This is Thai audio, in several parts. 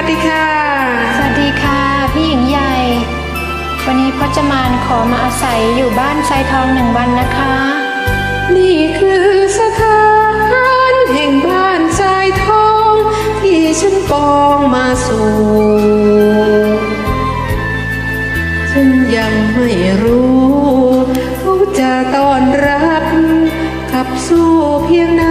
วัสดีค่ะ สวัสดีค่ะ พี่หญิงใหญ่ วันนี้พจมานขอมาอาศัยอยู่บ้านไซทองหนึ่งวันนะคะ นี่คือสถานแห่งบ้านทรายทอง ที่ฉันปองมาสู่ฉันยังไม่รู้ เขาจะต้อนรับกลับสู้เพียงไหน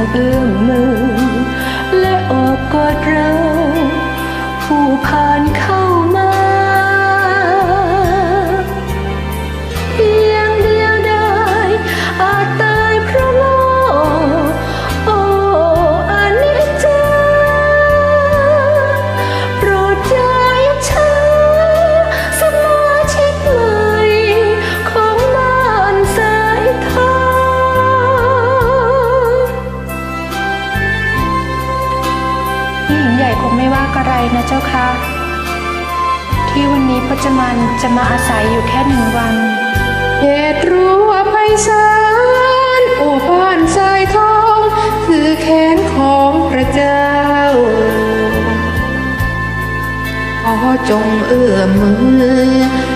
จ นะเจ้าค่ะที่วันนี้พจมันจะมาอาศัยอยู่แค่หนึ่งวันเหตุรู้ว่าไพศาลโอ้บ้านทรายทอง คือแขนของพระเจ้า ขอจงเอื้อมมือ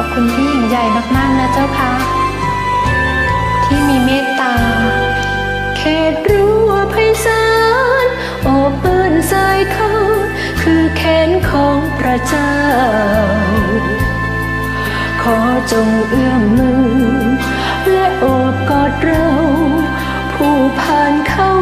อบคุณพี่หญิงใหญ่มากๆนะเจ้าค่ะที่มีเมตตาเขตรั้วไพศาลโอเปิลสายเขาคือแขนของพระเจ้า ขอจงเอื้อมมือ และโอบกอดเรา ผู้ผ่านเข้า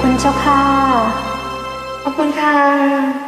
คุณเจ้าค่ะ ขอบคุณค่ะ